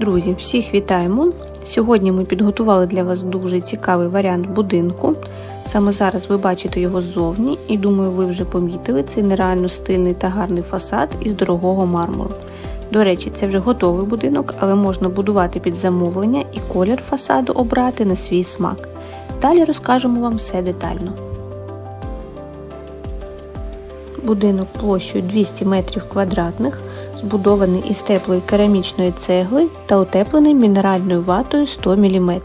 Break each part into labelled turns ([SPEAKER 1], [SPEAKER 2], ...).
[SPEAKER 1] Друзі, всіх вітаємо! Сьогодні ми підготували для вас дуже цікавий варіант будинку. Саме зараз ви бачите його ззовні, і думаю, ви вже помітили цей нереально стильний та гарний фасад із дорогого мармуру. До речі, це вже готовий будинок, але можна будувати під замовлення і колір фасаду обрати на свій смак. Далі розкажемо вам все детально. Будинок площею 200 метрів квадратних, збудований із теплої керамічної цегли та утеплений мінеральною ватою 100 мм.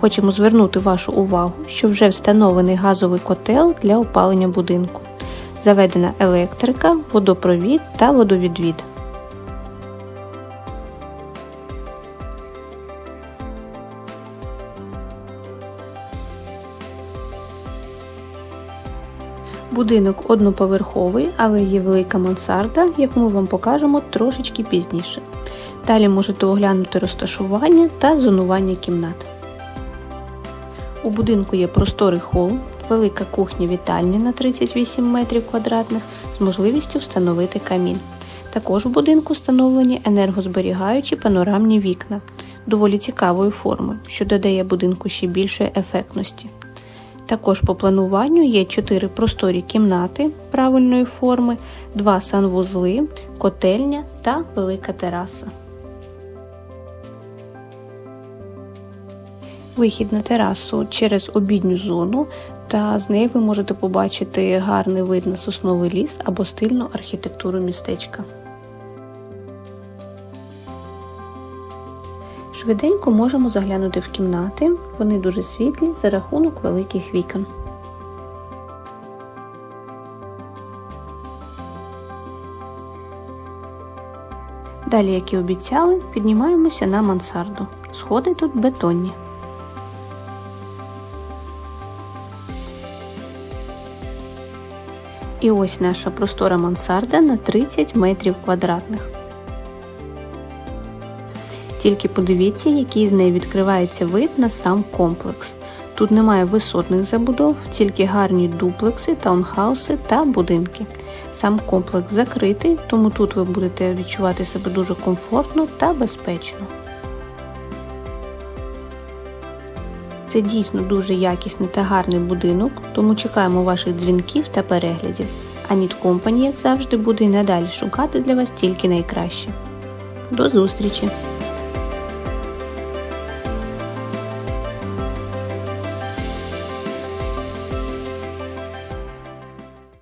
[SPEAKER 1] Хочемо звернути вашу увагу, що вже встановлений газовий котел для опалення будинку. Заведена електрика, водопровід та водовідвід. Будинок одноповерховий, але є велика мансарда, яку ми вам покажемо трошечки пізніше. Далі можете оглянути розташування та зонування кімнат. У будинку є просторий хол, велика кухня вітальня на 38 метрів квадратних з можливістю встановити камін. Також в будинку встановлені енергозберігаючі панорамні вікна доволі цікавої форми, що додає будинку ще більшої ефектності. Також по плануванню є 4 просторі кімнати правильної форми, 2 санвузли, котельня та велика тераса. Вихід на терасу через обідню зону, та з неї ви можете побачити гарний вид на сосновий ліс або стильну архітектуру містечка. Швиденько можемо заглянути в кімнати, вони дуже світлі за рахунок великих вікон. Далі, як і обіцяли, піднімаємося на мансарду. Сходи тут бетонні. І ось наша простора мансарда на 30 метрів квадратних. Тільки подивіться, який з неї відкривається вид на сам комплекс. Тут немає висотних забудов, тільки гарні дуплекси, таунхауси та будинки. Сам комплекс закритий, тому тут ви будете відчувати себе дуже комфортно та безпечно. Це дійсно дуже якісний та гарний будинок, тому чекаємо ваших дзвінків та переглядів. А Need як завжди, буде й надалі шукати для вас тільки найкраще. До зустрічі!